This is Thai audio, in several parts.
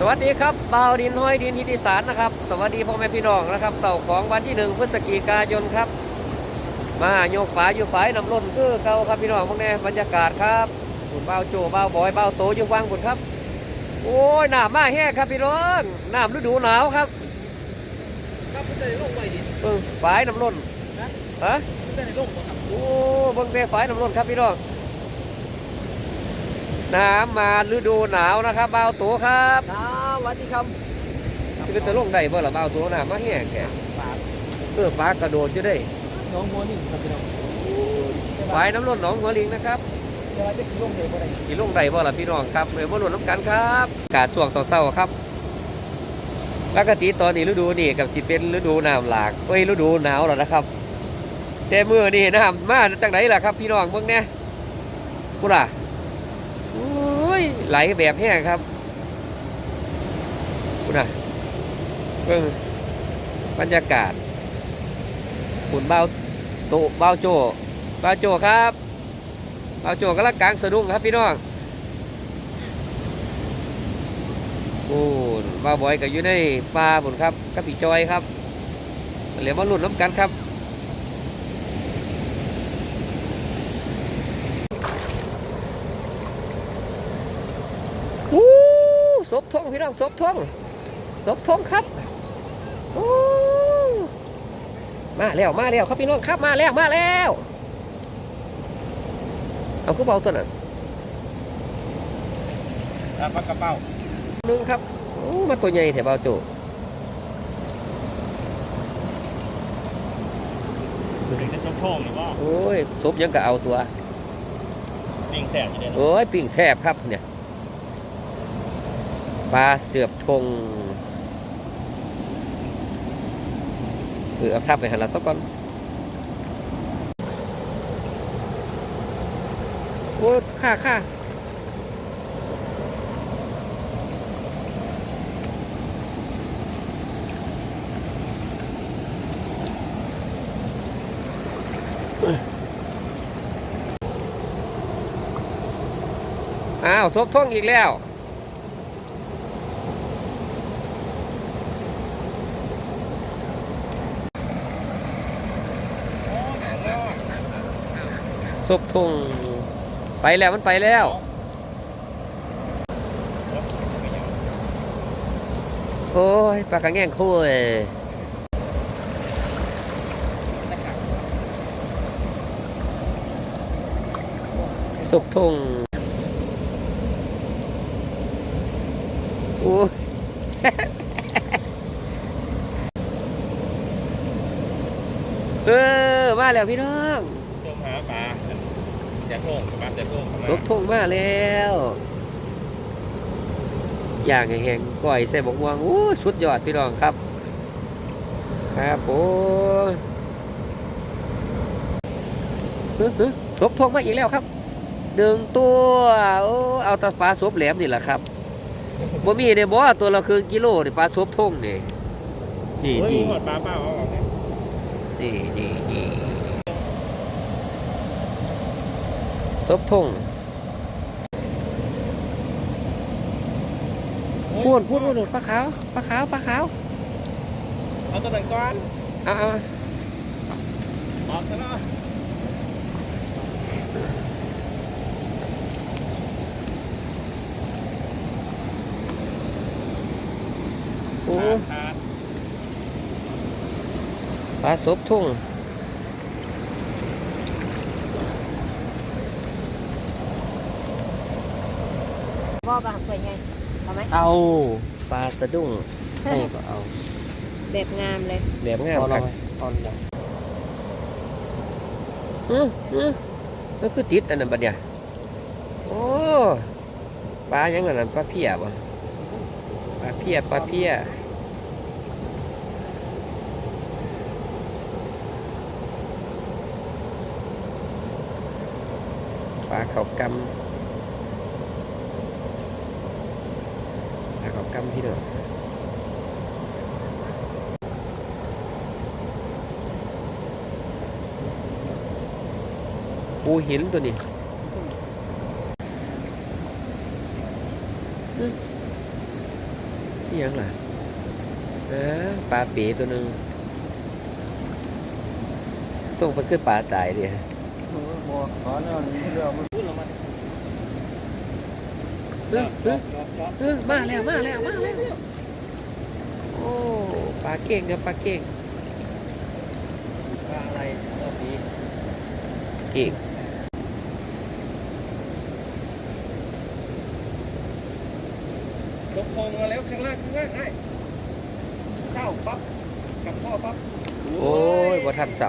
สวัสดีครับบ่าวดินห้อยดินทิติสารนะครับ สวัสดีพ่อแม่พี่น้องนะครับเสาร์ของวันที่หนึ่งพฤศจิกายนครับ มาโยกฝาอยู่ฝายน้ำล้นคือเก่าครับพี่น้องพวกนี้บรรยากาศครับบุญบ่าโจเบาบอยเบาโตอยู่วังบุญครับ โอ้ยหน้ำมาแห้งครับพี่น้องน้ำฤดูหนาวครับครับคุณจะได้ลงไว้ดิเออฝายน้ำล้นฮะคุณจะได้ลงครับโอ้เบิ่งแต่ฝายน้ำล้นครับพี่น้อง น้ำมาฤดูหนาวนะครับบ่าวโตครับครับสวัสดีครับที่เป็นตะลงได้บ่ล่ะบ่าวโตน้ำมาแห้งแกฝากเออปลากระโดดอยู่ได้น้องโมนี่ครับพี่น้องฝายน้ำล้นหนองหัวลิงนะครับเดี๋ยวจะลงเลยบ่ได้กี่ลงได้บ่ล่ะพี่น้องครับเมื่อมาลุ้นน้ำกันครับอากาศช่วงเศร้าๆครับปกติตอนนี้ฤดูนี่กับสิเป็นฤดูน้ำหลากเอ้ยฤดูหนาวแล้วนะครับ แต่เมื่อนี่น้ำมาจากไหนล่ะครับ พี่น้องเบิ่งเนี่ยกูล่ะโอ้ย ไหลแบบแห้งครับกูน่ะเบิ่งบรรยากาศขุนเบาโตเบาโจเบาโจครับเบาโจกำลังกลางสะดุ้งครับพี่น้องโอ้เบาบอยก็อยู่ในป่าบุญครับกับพี่จอยครับเหลือมาลุ้นน้ำกันครับ วู้ ศพทองพี่น้องศพทองศพทองครับโอ้มาแล้วมาแล้วครับพี่น้องครับมาแล้วมาแล้วเอาผู้เบาตัวนั้นครับกระเป๋าหนึงครับโอ้มาตัวใหญ่แถวเบาโจเป็นกระสบโพงหรือว่าโอ้ยศพยังก็เอาตัว ปิงแสบอยู่เลยโอ้ยปิ่งแซบครับเนี่ย ปลาเสือบทงเออเอาทับไปหันละสักก่อนโอ้ค่าค่าอ้าวซบท่องอีกแล้ว ซบทุ่งไปแล้วมันไปแล้วโอ้ยปลากระแง่งคุยซบทงโอ้เออมาแล้วพี่น้อง แต่โพงกับปลาแต่โพงซบทงมาแล้วอย่างแห้งก่อยใส่บกม่วงอู้สุดยอดพี่น้องครับ ครับผมฮึฮึซบทงมาอีกแล้วครับหนึ่งตัวโอ้เอาตาปลาซบแหลมนี่แหละครับบ่มีเนี่ยบ่ตัวละครึ่งกิโลนี่ปลาซบทงนี่นี่นี่ปลาเปล่าเอาออกนี่นี่นี่นี่ ซบทงพูดพูดพูดพูดปลาขาวปลาขาวปลาขาวเอาตัวนั้นก้อนเอาเอาออกซะเนาะโอ้ขาดปลาซบทุ่ง บ่บางเป็นไงเอาไหมเอาปลาสะดุ้งนี่ก็เอาแบบงามเลยแหลมงามครับตอนยังอืออือมันคือติดอันนั้นบัดเนี่ยโอ้ปลายังไงนั่นปลาเพียบ่ปลาเพียปลาเพียปลาเขากำ ปลาเขากำพี่น้องปูหินตัวนี้นี่ยังล่ะเออปลาปีตัวหนึ่งส่งไปคือปลาตายดิบ่ขอเนี่ยเรื่องมัน เออเออเออมาแล้วมาแล้วมาแล้วโอ้ปลาเก่งครับปลาเก่งปลาอะไรรอบนี้เก่งตกลงมาแล้วข้างล่างข้างล่างไอ้เศร้าปั๊บกับพ่อปั๊บโอ้ยบ่ทันซ้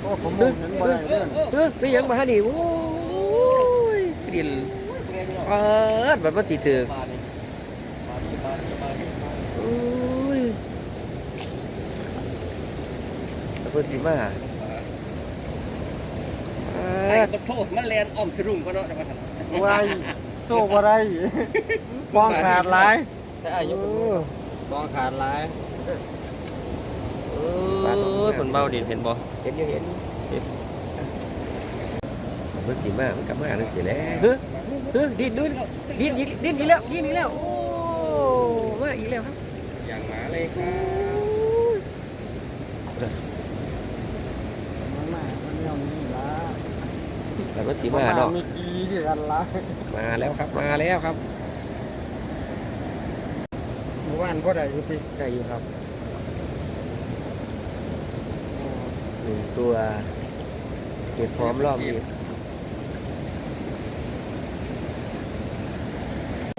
โอ้ผมมองเห็นบ่ได้ เรื่องำเออไม่ยังมาหานี่โอ้ยดินเปิดแบบมันสีถือกมาดิมาดิมาดิมาดิมาดิโอ้ยแล้วเพิ่นสิมาไอ้เอิ้นกระโซดมันแลนอ้อมสรุงก็เนาะจังหวัดไว้โซ่บ่ได้มองขาดหลายใช่อายุโอ้มองขาดหลายเออ้อยผลเบาดินเห็นบ่เห็นอยู่เห็น มันสิมามันกลับมาจังซี่แหล้วเฮ้อเฮ้อดินดูดินอีกดินอีกแล้วดินอีกแล้วโอ้มาอีกแล้วครับอย่างหมาเลยครับมันมามันย่อมนี่ละแต่มันสิมาเนาะมีกีที่กันละมาแล้วครับมาแล้วครับหมู่บ้านก็ได้อยู่ที่ได้อยู่ครับหนึ่งตัวเก็บพร้อมรอบนี้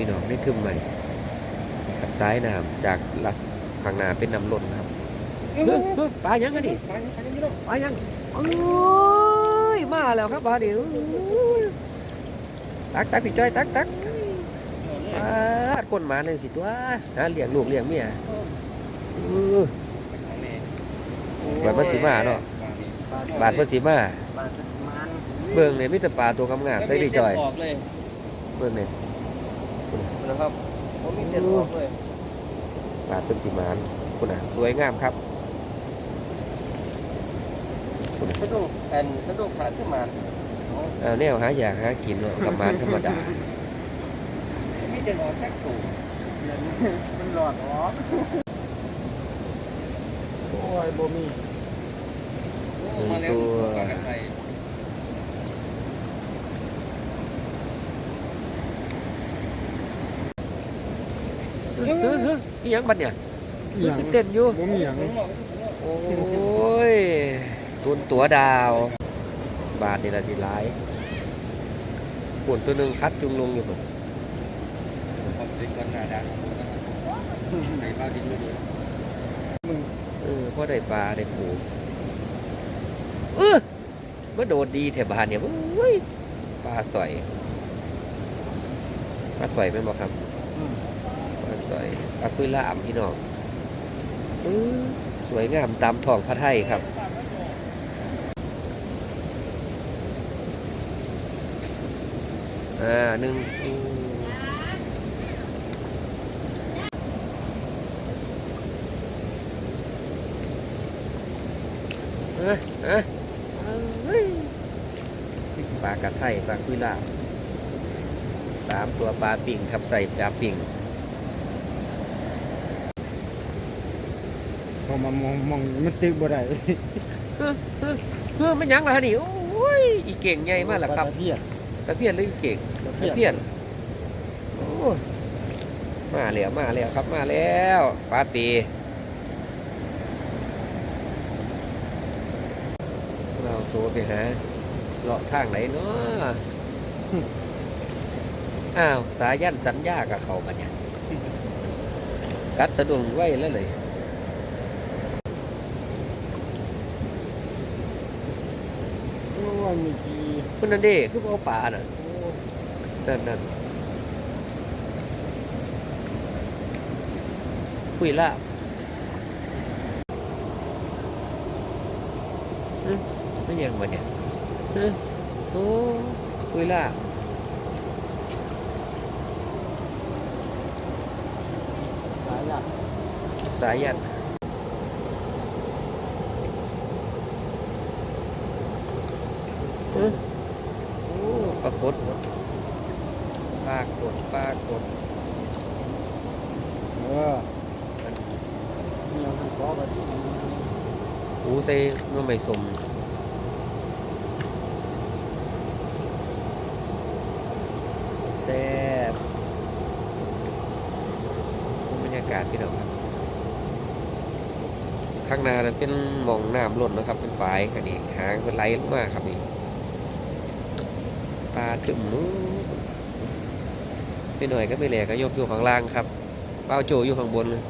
พี่น้องได้ขึ้นใหม่กับซ้ายน้ำจากลัสข้างหน้าเป็นน้ำล้นครับเฮ้ยเฮ้ยปลายังกันดิไปไปยังนี่เนาะปลายังเอ้ยมาแล้วครับปลาเดี๋ยวตักตักพี่จ้อยตักตักปลาดคนหมาเลยสิตัวหาเลี้ยงลูกเลี้ยงเมียอื้อบาดเพิ่นสิมาเนาะบาดเพิ่นสิมาบาดมันเบิ่งเนี่ยมีแต่ปลาตัวงามๆใส่ดีจ่อยออกเลยเบิ่งเนี่ย นะครับผมมีเต็มออกเลยปลาเพิ่นสิมานคุณน่ะสวยงามครับสะดุ้งแอนสะดุ้งขาขึ้นมาเอาแนวหาอยากหากินเนาะกับมานธรรมดามีเต็มออกแค่ตู่มันหลอดออกโอ้ยบ่มีมาแล้วมากันไป เฮ้ยเฮ้ยอีหยังบัดเนี่ยหย่างเต้นอยู่บ่มีหยังโอ้ยตุนตัวดาว บาทนี่ละสิหลายปวนตัวหนึงคัดจุงลงอยู่พุ่นความจริงคนหน้าดังในเบาดินไม่ดีเออพอได้ปลาได้ปูเออมาโดดดีแถวบ้านเนี่ยเว้ยปลาสอยปลาสอยเป็นบ่ครับ สอยปลาคุยล่ามพี่น้องสวยงามตามท้องพระไทยครับอ่าหนึ่งเอ้ยเอ้ยปลากระไทยปลาคุยลาสามตัวปลาปิ่งครับใส่ปลาปิ่ง พอมามองมองมันตึกบ่ได้เฮ้อเฮ้อเฮ้อมันหยังล่ะนี่โอ้ยอีเก่งใหญ่มากล่ะครับปลาตะเพียนตะเพียนหรืออีเก่งตะตะเพียนเพียนโอ้ยมาแล้วมาแล้วครับมาแล้วปลาปีเราตัวไปหาเลาะทางไหนเนาะอ้าวสายันสัญญากับเขาปะเนี่ยกัดสะดุ้งไว้แล้วเลย โอ้ยมีกี่คุณนันเด้คือเอาป่าน่ะนั่นนั่นคุยลาบเอ้ยไม่ยังบ่เนี่ยเอ้ยโอ้คุยลาบสายหลักสายัน อโอ้ปรากฏปรากฏ ปรากฏเออมีเอาไปขอไปโอ้ใส่น้ำไม่สมแซ่บบรรยากาศพี่น้องครับ ข้างหน้านั้นเป็นมองน้ำล้นนะครับ เป็นฝายคันนี้หางเป็นไหลมาครับนี่ปลาจุ่มนู้ ปหน่อยก็ไม่แหลกก็ยกอยู่ข้างล่างครับเป้าโจอยู่ข้างบนเลย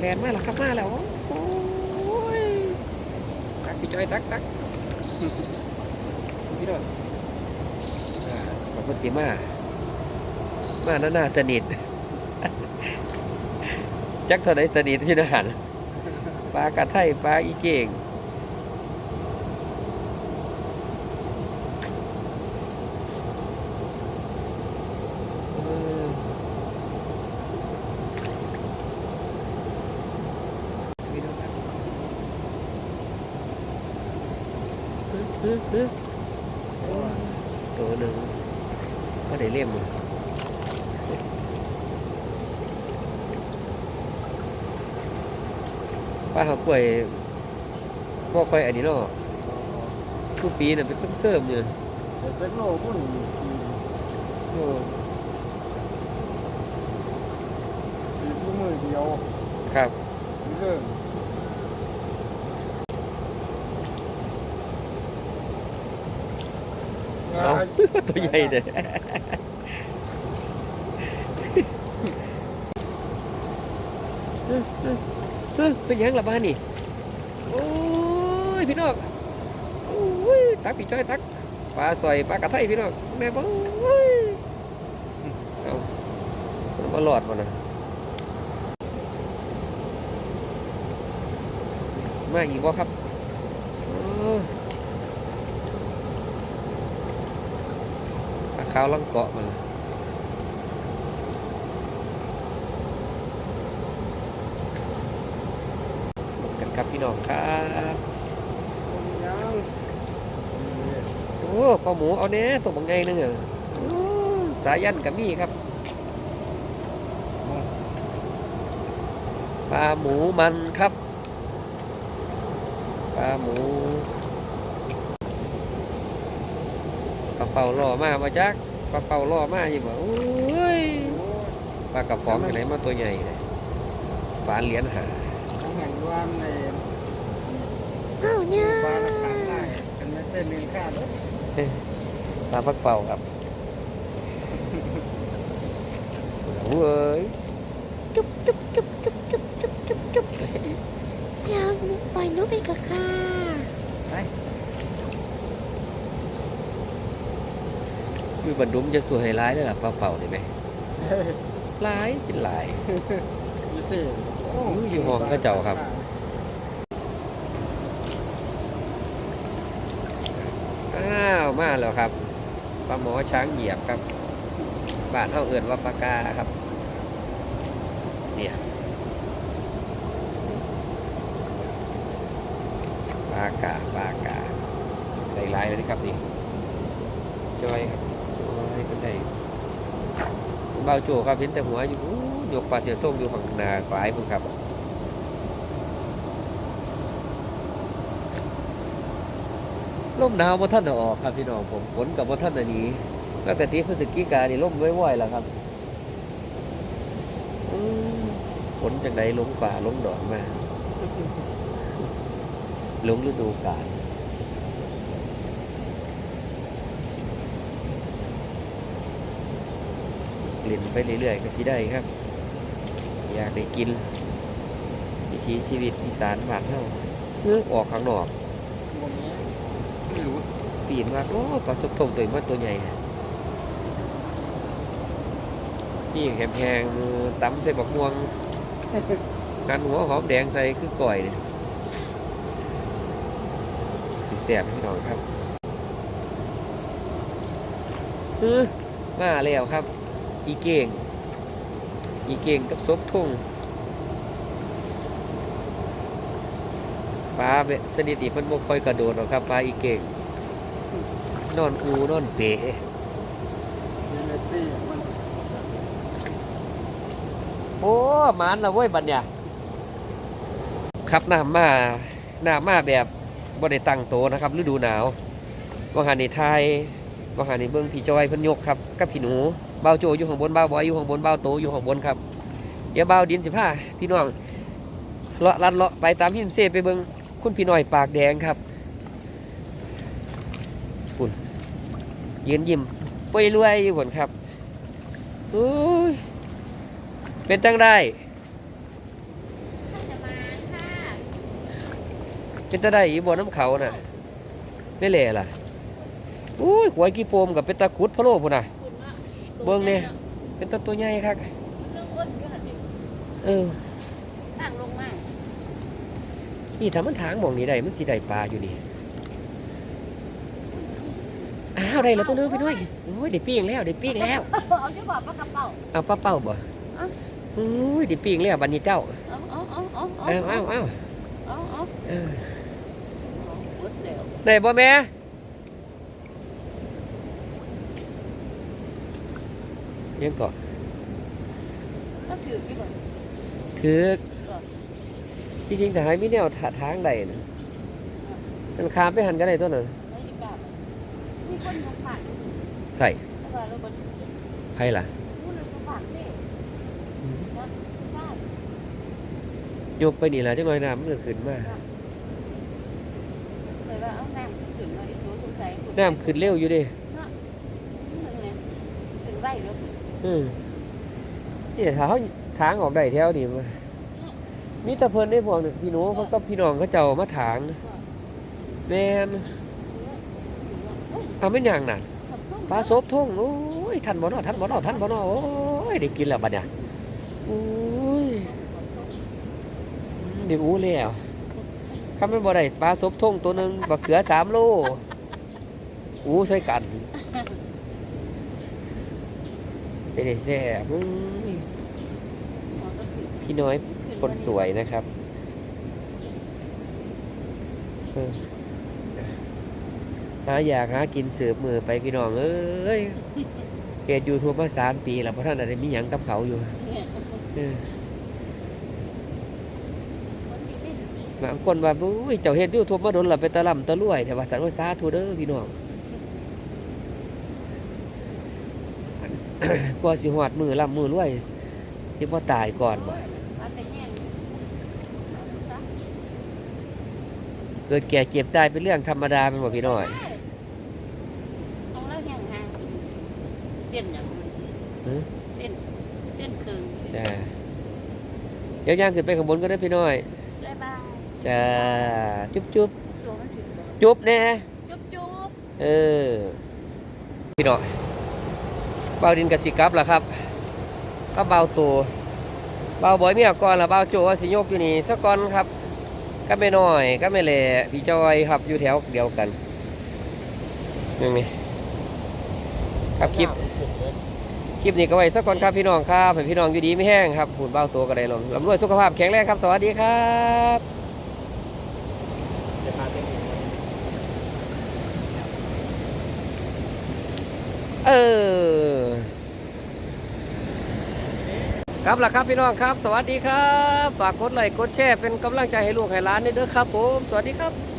แลนมาแล้วครับมาแล้วโอ้ยตักพี่จอยตักตักพี่น้องอ่าขอบคุณสีมา มาหน้าหน้าสนิท จักเท่าไดสนิทชื่ออาหารปลากระไทยปลาอีเก่งเออมีน้ำตาลฮึฮึฮึโอ้ยตัวหนึ่งก็ได้เล่มเลย ป้าเขากล้วยพวกค่อยอันนี้เนาะทุกปีเนี่ยเป็นเสริมๆเนี่ยเดี๋ยวเป็นโลพุ่นอีกทีโอ้อีกมือเดียวครับเริ่มเอาตัวใหญ่เลยเฮ้ย เฮ้ยเป็นยังละบ้านนี่โอ้ยพี่น้องโอ้ยตักพี่จ้อยตักปลาสอยปลากระไทยพี่น้องแม่บ้งเฮ้ยเอามาหลอดมานะมาอีกบ่ครับปลาขาวลังเกาะมากัน ครับพี่น้องครับยังโอ้ปลาหมูเอาแน่ตัวบางไงนึงอะโอ้สายันกับมี่ครับปลาหมูมันครับปลาหมูปลาเป่าล่อมามาจักปลาเป่าล่อมาอยู่บ่โอ้ยปลากระป๋องอยู่ไหนมาตัวใหญ่เลยปลาเหรียญหา แห่งวันในอ้าวเนี่ยบ้านละครั้งได้กันไม่เต้นเลี้ยงข้าวเลยปลาพักเป่าครับโอ้ยจุ๊บจุ๊บจุ๊บจุ๊บจุ๊บจุ๊บจุ๊บจุ๊บอยากปล่อยหนูไปกับข้าคือบรรดุมจะสวยร้ายเลยล่ะปลาเป่าเห็นไหมร้ายเป็นหลายยี่สิอยู่ห้องก็เจ้าครับ อ้าว มาแล้วครับปลาหมอช้างเหยียบครับบ้านเฮาเอื่นว่าปลากาครับ เนี่ยปลากาปลากาได้หลายเลยครับนี่จอยครับจอยเป็นได้เบาโจครับเห็นแต่หัวอยู่อู้ยกปลาเสียต้มอยู่ฝั่งนาฝ่ายพุ่นครับ ลมหนาวบ่ท่านได้ออกครับพี่น้องผมฝนกับบ่ท่านอันนี้ปกติพฤศจิกานี่ลมว่อยๆแล้วครับฝนจังไดลงฝ่าลงดอนมาลงฤดูกาลเล่นไปเรื่อยๆก็สิได้ครับ อยากได้กินวิถีชีวิตอีสานบ้านเฮาเมื่อออกข้างนอก ปีนว่าโอ้ปลาสุกทงตัวมันตัวใหญ่นี่แหงๆมือตำใส่บักม่วงกันหัวหอมแดงใส่คือก่อยเนี่ยสิแสบพี่น้องครับฮือมาแล้วครับ อีเก่ง อีเก่งกับซบทุ่งปลาเบสนิติเพิ่นบ่ค่อยกระโดดหรอกครับปลาอีเก่ง นอนอูนอนเปะมีเมสซี่มันโอ้มันละเว้ยบัดเนี่ยครับน้ำมาน้ำมาแบบบ่ได้ตั้งโตนะครับฤดูหนาววังหันในไทยวังหันในเบิ่งพี่จอยเพิ่นยกครับกับพี่หนูเบาโจอยู่ข้างบนเบาบอยอยู่ข้างบนเบาโตอยู่ข้างบนครับเดี๋ยวเบาดินสิพาพี่น้องเลาะลัดเลาะไปตามพิมเซไปเบิ่งคุณพี่น้อยปากแดงครับคุณ ยืนยิ้มป่วยรวยอยู่บนครับโอ้ยเป็นจังได้จะมาค่ะเป็นตาได้อีบ่อน้ำเขาน่ะไม่เละล่ะอุ้ยหวยกี่โปมกับเป็นตาขุดพะโล้พุ่นน่ะคุณว่าเบิ่งเนี่ยเป็นตาตัวใหญ่ครับเรื่องอ้นอยู่หันดิเออตั้งลงมานี่ถ้ามันทางหมองนี้ได้มันสิได้ปลาอยู่นี่ อ้าวได้แล้วตัวนึงไปด้วยโอ้ยได้ปิ้งแล้วได้ปิ้งแล้ว เอาจะบอกปลากระเป๋า เอาป้าเป้าบ่เอ้า โอ้ยได้ปิ้งแล้วบัดนี้เจ้าเอาเอาเอาเอาเอาเอาเอาเอาเอาเอาเออหมดแล้วได้บ่แม่ยังก่อนก็ถือกี่บาทคือจริงๆแต่ให้มีแนวทาทางใดนะมันข้ามไปหันกันได้ตัวนั้นไม่ยี่บาท มีคนยกผ่านใส่แล้วก็เราบนใครล่ะพูดเลยก็ผ่านสินะใช่ยกไปนี่แหละจังหน่อยน้ำมันก็ขึ้นมาเคยว่าเอาน้ำขึ้นมาอีกตัวสงสัยน้ำขึ้นเร็วอยู่เดิถึงไหวแล้วอืมนี่ถ้าเขาทางออกได้แถวนี่มามีแต่เพิ่นได้พวกนึงพี่หนูเขาก็พี่น้องเขาเจ้ามาถาง แม่น เอาไม่นหยังน่ะปลาโซบทุ่งโอ้ยทันบ่เนาะทันบ่เนาะทันบ่เนาะโอ้ยได้กินแล้วบัดเนี่ยโอ้ยเดี๋ยวอู้แล้วถ้ามันบ่ได้ปลาโซบทุ่งตัวหนึงบักเขือสามโลอู้ใส่กันได้ได้แซ่บอื้อพี่น้อยคนสวยนะครับ เออ หาอยากหากินสืบมือไปพี่น้องเอ้ยเฮ็ดยูทูบมาสามปีแล้วเพราะท่านได้มีหยังกับเขาอยู่เออบางคนว่าอุ้ยเจ้าเฮ็ดยูทูบมาโดนและไปตะล่ำตะรวยแต่ว่าสันว่าสาธุเด้อพี่น้องกว่าสิหอดมือล่ำมือรวยสิบ่ตายก่อนบ่เกิดแก่เจ็บตายเป็นเรื่องธรรมดาเป็นบ่พี่น้อย เอาแล้วยังห่างเส้นอย่าง หือ เส้นเส้นคืนจ้าเดี๋ยวย่างขึ้นไปข้างบนก็ได้พี่น้อยบ๊ายบายจ้าจุ๊บจุ๊บโจมันถึงแล้วจุ๊บแน่จุ๊บจุ๊บ เออ พี่น้อยเบาดินกับสิกลับล่ะครับ ก็เบาตัวเบาบ่อยเมียก่อนละเบาโจว่าสิยกอยู่นี่สักก่อนครับ ก็ไม่น้อยก็ไม่แหล่พี่จอยครับอยู่แถวเดียวกันนี่นี่ครับคลิป คลิปนี้ก็ไว้สักก่อนครับพี่น้องครับให้พี่น้องอยู่ดีไม่แห้งครับหุ่นเบ้าตัวก็ได้ลงลำรวยสุขภาพแข็งแรงครับ สวัสดีครับเออครับล่ะครับพี่น้องครับ สวัสดีครับฝากกดไลค์กดแชร์เป็นกำลังใจให้ลูกให้หลานด้วยเด้อครับผมสวัสดีครับ